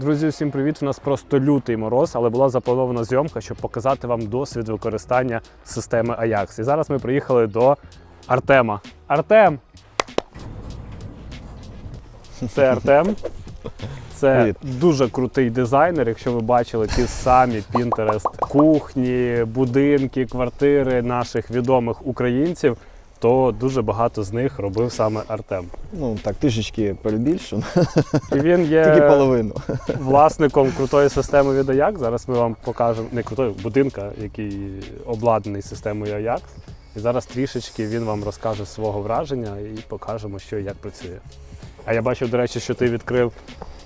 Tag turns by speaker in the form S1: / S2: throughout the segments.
S1: Друзі, всім привіт! У нас просто лютий мороз, але була запланована зйомка, щоб показати вам досвід використання системи Ajax. І зараз ми приїхали до Артема. Артем! Це Артем. Це
S2: Привіт.
S1: дуже крутий дизайнер. Якщо ви бачили ті самі Pinterest кухні, будинки, квартири наших відомих українців, то дуже багато з них робив саме Артем.
S2: Ну так трішечки перебільшено,
S1: І він є
S2: тільки половину.
S1: власником крутої системи від Ajax. Зараз ми вам покажемо не крутої будинка, який обладнаний системою Ajax. І зараз трішечки він вам розкаже свого враження і покажемо, що і як працює. А я бачив, до речі, що ти відкрив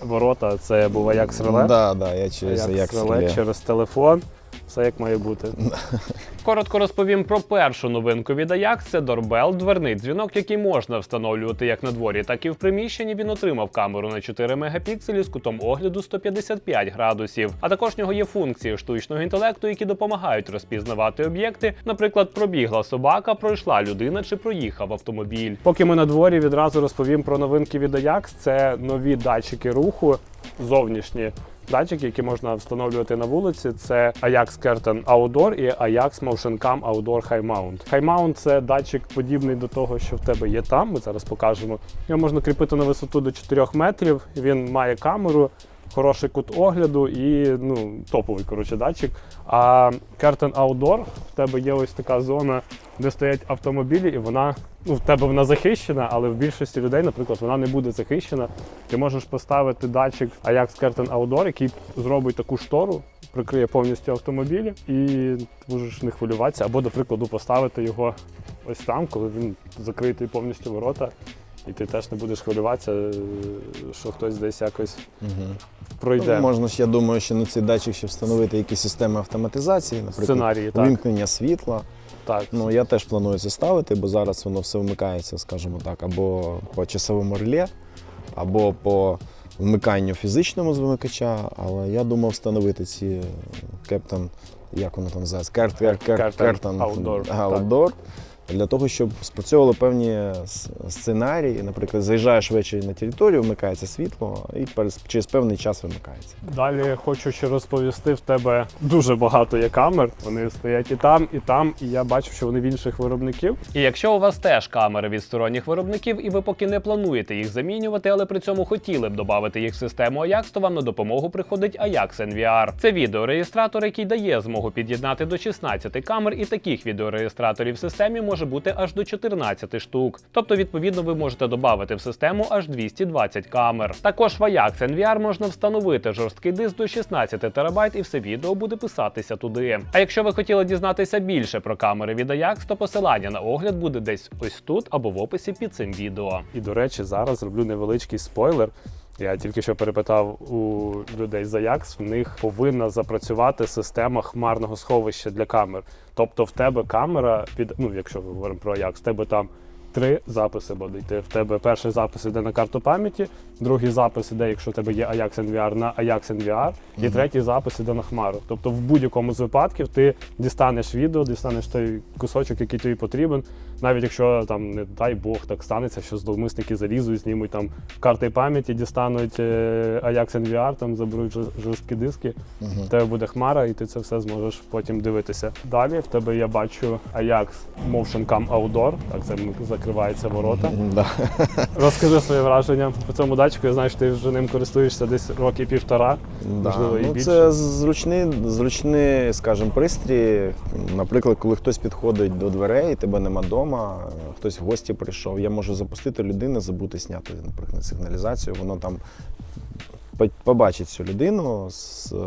S1: ворота. Це був Ajax Relay.
S2: Да, да, я через
S1: Ajax Relay через телефон. Все як має бути. Коротко розповім про першу новинку від Ajax. Це Doorbell, дверний дзвінок, який можна встановлювати як на дворі, так і в приміщенні. Він отримав камеру на 4 мегапікселі з кутом огляду 155 градусів. А також в нього є функції штучного інтелекту, які допомагають розпізнавати об'єкти. Наприклад, пробігла собака, пройшла людина чи проїхав автомобіль. Поки ми на дворі, відразу розповім про новинки від Ajax. Це нові датчики руху зовнішні. Датчики, які можна встановлювати на вулиці, це Ajax Curtain Outdoor і Ajax Motion Cam Outdoor High Mount. High Mount – це датчик подібний до того, що в тебе є там. Ми зараз покажемо. Його можна кріпити на висоту до 4 метрів. Він має камеру, хороший кут огляду і ну, топовий коротше, датчик. А Curtain Outdoor в тебе є ось така зона, де стоять автомобілі, і вона ну, в тебе вона захищена, але в більшості людей, наприклад, вона не буде захищена. Ти можеш поставити датчик Ajax Curtain Outdoor, який зробить таку штору, прикриє повністю автомобілі, і можеш не хвилюватися, або, до прикладу, поставити його ось там, коли він закритий повністю ворота. І ти теж не будеш хвилюватися, е, що хтось десь якось
S2: Угу.
S1: Пройде.
S2: Можна ж, я думаю, що на цей датчик ще встановити якісь системи автоматизації, наприклад,
S1: Сценарії, так.
S2: вимкнення світла.
S1: так.
S2: Ну я теж планую це ставити, бо зараз воно все вмикається, скажімо так, або по часовому реле, або по вмиканню фізичному з вимикача. Але я думав встановити ці кептон, як воно там називається? Кертон.
S1: Outdoor.
S2: Для того, щоб спрацьовували певні сценарії. Наприклад, заїжджаєш ввечері на територію, вмикається світло і через певний час вимикається.
S1: Далі хочу ще розповісти, в тебе дуже багато є камер. Вони стоять і там, і там, і я бачу, що вони в інших виробників. І якщо у вас теж камери від сторонніх виробників, і ви поки не плануєте їх замінювати, але при цьому хотіли б додати їх в систему Ajax, то вам на допомогу приходить Ajax NVR. Це відеореєстратор, який дає змогу під'єднати до 16 камер, і таких відеореєстраторів в системі може бути аж до 14 штук. Тобто, відповідно, ви можете додати в систему аж 220 камер. Також в Ajax NVR можна встановити жорсткий диск до 16 ТБ і все відео буде писатися туди. А якщо ви хотіли дізнатися більше про камери від Ajax, то посилання на огляд буде десь ось тут або в описі під цим відео. І до речі, зараз зроблю невеличкий спойлер. Я тільки що перепитав у людей з Ajax, в них повинна запрацювати система хмарного сховища для камер. Тобто в тебе камера під, ну якщо ми говоримо про Ajax, в тебе там три записи буде йти. В тебе перший запис іде на карту пам'яті, другий запис іде, якщо в тебе є Ajax NVR, на Ajax NVR, і третій запис іде на хмару. Тобто в будь-якому з випадків ти дістанеш відео, дістанеш той кусочок, який тобі потрібен. Навіть якщо там, не дай Бог, так станеться, що зловмисники залізуть, знімуть там карти пам'яті, дістануть е, Ajax NVR, там заберуть жорсткі диски. В тебе буде хмара, і ти це все зможеш потім дивитися. Далі в тебе я бачу Ajax Motion Cam Outdoor. Так це м- закриваються ворота.
S2: Да.
S1: Розкажи своє враження по цьому датчику. Я знаю, що ти вже ним користуєшся десь роки півтора,
S2: Да.
S1: можливо, і
S2: Ну,
S1: більше.
S2: це зручний, зручний, скажімо, пристрій. Наприклад, коли хтось підходить до дверей, тебе нема вдома, хтось в гості прийшов, я можу запустити людину, забути зняти, наприклад, сигналізацію. Воно там побачить цю людину,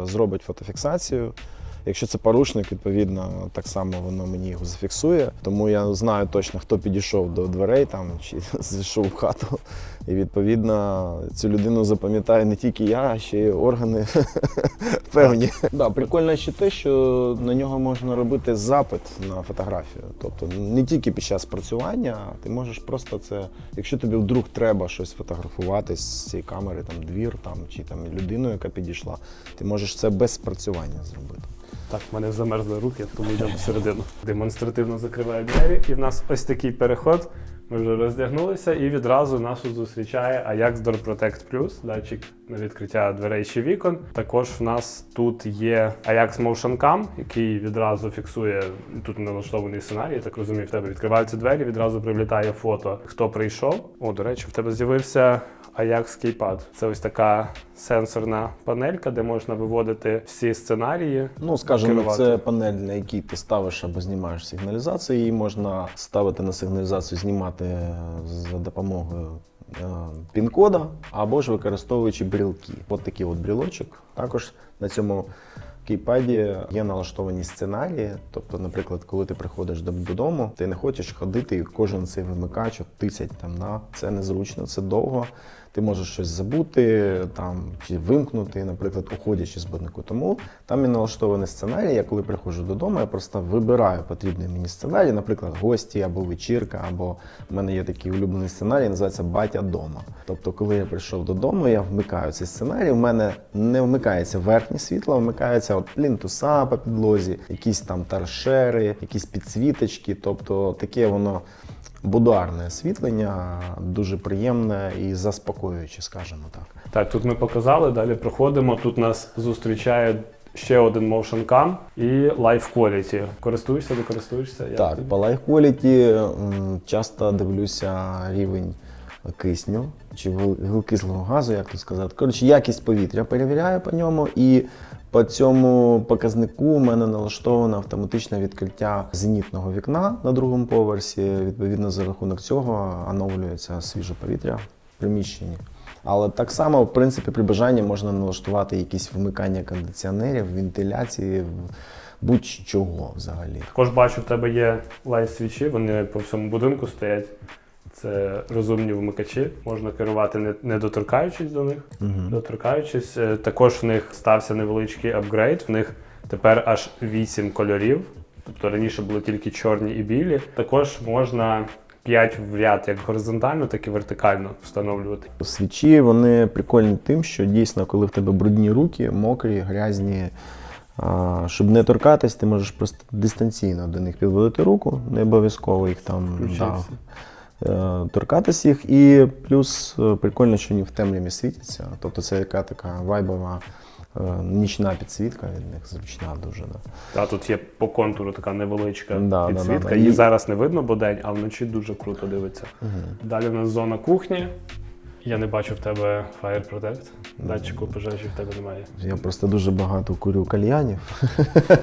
S2: зробить фотофіксацію. Якщо це порушник, відповідно, так само воно мені його зафіксує. Тому я знаю точно, хто підійшов до дверей там чи зайшов в хату. І відповідно цю людину запам'ятає не тільки я, а ще й органи певні. Да, прикольно ще те, що на нього можна робити запит на фотографію. Тобто не тільки під час працювання, ти можеш просто це, якщо тобі вдруг треба щось фотографувати з цієї камери, там двір там чи там людину, яка підійшла, ти можеш це без спрацювання зробити.
S1: Так, в мене замерзли руки, тому йдемо всередину. Демонстративно закриваю двері, і в нас ось такий переход. Ми вже роздягнулися і відразу нас зустрічає Ajax Door Protect Plus, датчик на відкриття дверей чи вікон. Також в нас тут є Ajax Motion Cam, який відразу фіксує тут налаштований сценарій. Я так розумію, в тебе відкриваються двері, відразу прилітає фото, хто прийшов. О, до речі, в тебе з'явився Ajax Keypad. Це ось така сенсорна панелька, де можна виводити всі сценарії.
S2: Ну, скажімо,
S1: Керувати.
S2: це панель, на якій ти ставиш або знімаєш сигналізацію. Її можна ставити на сигналізацію, знімати за допомогою е, пін-кода, або ж використовуючи брілки. От такий от брілочок. Також на цьому кейпаді є налаштовані сценарії. Тобто, наприклад, коли ти приходиш додому, ти не хочеш ходити і кожен цей вимикач тисять там на це незручно, це довго. Ти можеш щось забути там чи вимкнути, наприклад, уходячи з будинку. Тому там і налаштований сценарій. Я коли приходжу додому, я просто вибираю потрібний мені сценарій, наприклад, гості або вечірка, або в мене є такий улюблений сценарій, називається Батя дома. Тобто, коли я прийшов додому, я вмикаю цей сценарій. У мене не вмикається верхнє світло, вмикається от плінтуса по підлозі, якісь там торшери, якісь підсвіточки. Тобто таке воно будуарне освітлення, дуже приємне і заспокоююче, скажімо так.
S1: Так, тут ми показали, далі проходимо. Тут нас зустрічає ще один motion cam і live quality. Користуєшся, не користуєшся? Як
S2: Так,
S1: тобі?
S2: по Life Quality часто дивлюся рівень кисню чи вуг- вуглекислого газу, як тут сказати. Коротше, якість повітря перевіряю по ньому, і по цьому показнику у мене налаштоване автоматичне відкриття зенітного вікна на другому поверсі. Відповідно, за рахунок цього оновлюється свіже повітря в приміщенні. Але так само, в принципі, при бажанні можна налаштувати якісь вмикання кондиціонерів, вентиляції, будь-чого взагалі.
S1: Також бачу, в тебе є live свічі, вони по всьому будинку стоять. Це розумні вмикачі, можна керувати не, не доторкаючись до них. Доторкаючись, Е, також в них стався невеличкий апгрейд. В них тепер аж 8 кольорів. Тобто раніше були тільки чорні і білі. Також можна 5 в ряд як горизонтально, так і вертикально встановлювати.
S2: Свічі вони прикольні тим, що дійсно, коли в тебе брудні руки, мокрі, грязні. а, Щоб не торкатись, ти можеш просто дистанційно до них підводити руку, не обов'язково їх там да, торкатись їх. І плюс е, прикольно, що вони в темряві світяться. Тобто це яка така вайбова е, нічна підсвітка від них зручна дуже. Да.
S1: Та тут є по контуру така невеличка
S2: Да,
S1: підсвітка.
S2: да, да.
S1: Її
S2: І-
S1: зараз не видно, бо день, а вночі дуже круто дивиться. Далі в нас зона кухні. Я не бачу в тебе Fire Protect. Датчику пожежі в тебе немає.
S2: Я просто дуже багато курю кальянів.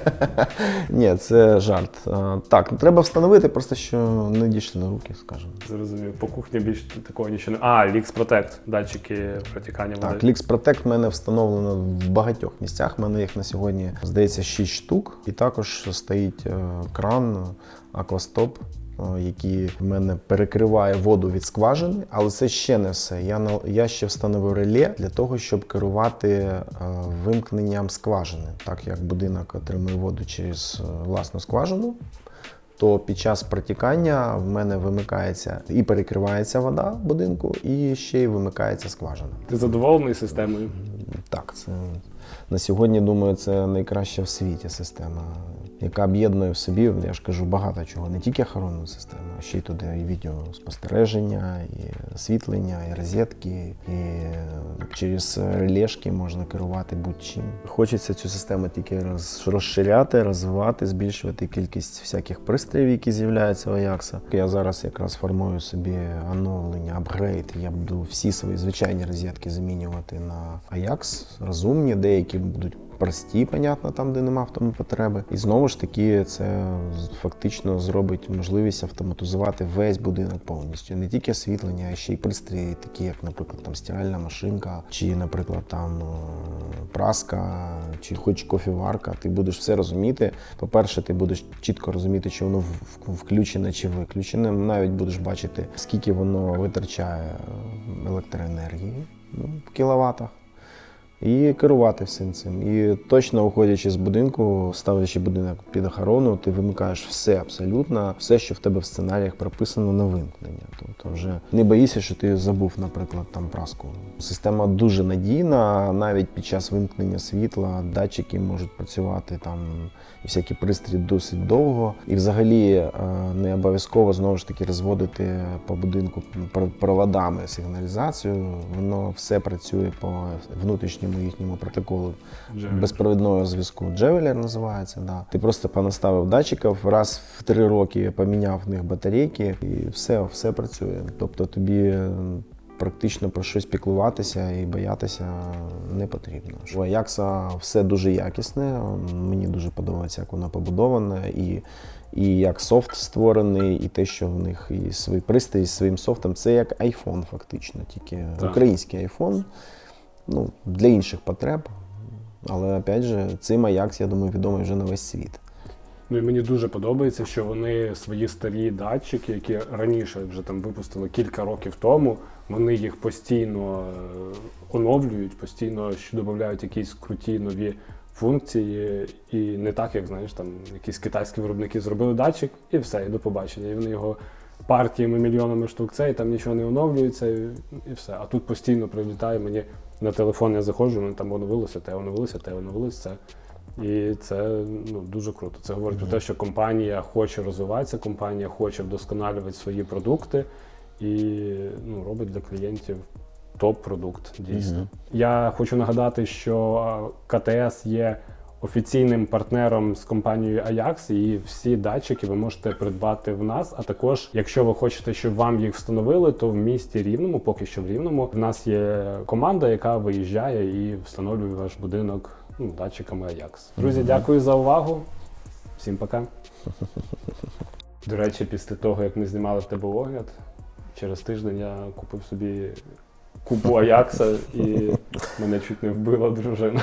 S2: Ні, це жарт. Так, ну, треба встановити, просто що не дійшли на руки, скажімо.
S1: Зрозумів. По кухні більш такого нічого не. А, Lix Protect, датчики протікання води.
S2: Так, Lix Protect в мене встановлено в багатьох місцях. У мене їх на сьогодні, здається, 6 штук. І також стоїть е, кран Aquastop, е, який в мене перекриває воду від скважини, але це ще не все. Я, на- я ще встановив реле для того, щоб керувати е, вимкненням скважини. Так як будинок отримує воду через е, власну скважину, то під час протікання в мене вимикається і перекривається вода в будинку, і ще й вимикається скважина.
S1: Ти задоволений системою?
S2: Так, це на сьогодні, думаю, це найкраща в світі система, яка об'єднує в собі, я ж кажу, багато чого. Не тільки охоронну систему, а ще й туди і відеоспостереження, і освітлення, і розетки, і через релешки можна керувати будь-чим. Хочеться цю систему тільки роз- розширяти, розвивати, збільшувати кількість всяких пристроїв, які з'являються у Ajax. Я зараз якраз формую собі оновлення, апгрейд. Я буду всі свої звичайні розетки замінювати на Ajax, розумні, деякі будуть прості, понятно, там, де нема в тому потреби. І знову ж таки, це фактично зробить можливість автоматизувати весь будинок повністю. Не тільки освітлення, а ще й пристрої, такі як, наприклад, там стиральна машинка, чи, наприклад, там е, праска, чи хоч кофіварка. Ти будеш все розуміти. По-перше, ти будеш чітко розуміти, чи воно включене чи виключене. Навіть будеш бачити, скільки воно витрачає е, електроенергії ну, в кіловатах. І керувати всім цим. І точно уходячи з будинку, ставлячи будинок під охорону, ти вимикаєш все абсолютно, все, що в тебе в сценаріях прописано на вимкнення. Тобто вже не боїшся, що ти забув, наприклад, там праску. Система дуже надійна, навіть під час вимкнення світла датчики можуть працювати там і всякі пристрої досить довго. І взагалі е, не обов'язково знову ж таки розводити по будинку пр- проводами сигналізацію. Воно все працює по внутрішньому їхньому протоколу безпровідного зв'язку. Джевелер називається. Да. Ти просто понаставив датчиків, раз в три роки поміняв в них батарейки, і все, все працює. Тобто тобі е, практично про щось піклуватися і боятися не потрібно. У Аякса все дуже якісне. Мені дуже подобається, як воно побудоване, і, і як софт створений, і те, що в них і свій пристрій з своїм софтом. Це як iPhone, фактично, тільки
S1: Так.
S2: український iPhone. Ну, для інших потреб. Але опять же, цей Аякс, я думаю, відомий вже на весь світ.
S1: Ну і мені дуже подобається, що вони свої старі датчики, які раніше вже там випустили кілька років тому, вони їх постійно е, оновлюють, постійно додають якісь круті нові функції. І не так, як знаєш, там якісь китайські виробники зробили датчик, і все, і до побачення. І вони його партіями, мільйонами штук це, і там нічого не оновлюється, і, і все. А тут постійно прилітає мені на телефон, я заходжу, мене там оновилося, те оновилося, те оновилося. Це. І це ну, дуже круто. Це говорить про те, що компанія хоче розвиватися, компанія хоче вдосконалювати свої продукти і ну, робить для клієнтів топ-продукт дійсно.
S2: Мгм.
S1: Я хочу нагадати, що КТС є офіційним партнером з компанією Ajax, і всі датчики ви можете придбати в нас. А також, якщо ви хочете, щоб вам їх встановили, то в місті Рівному, поки що в Рівному, в нас є команда, яка виїжджає і встановлює ваш будинок ну, датчиками Ajax. Друзі, дякую за увагу. Всім пока. До речі, після того, як ми знімали в тебе огляд, через тиждень я купив собі купу Аякса і мене чуть не вбила дружина.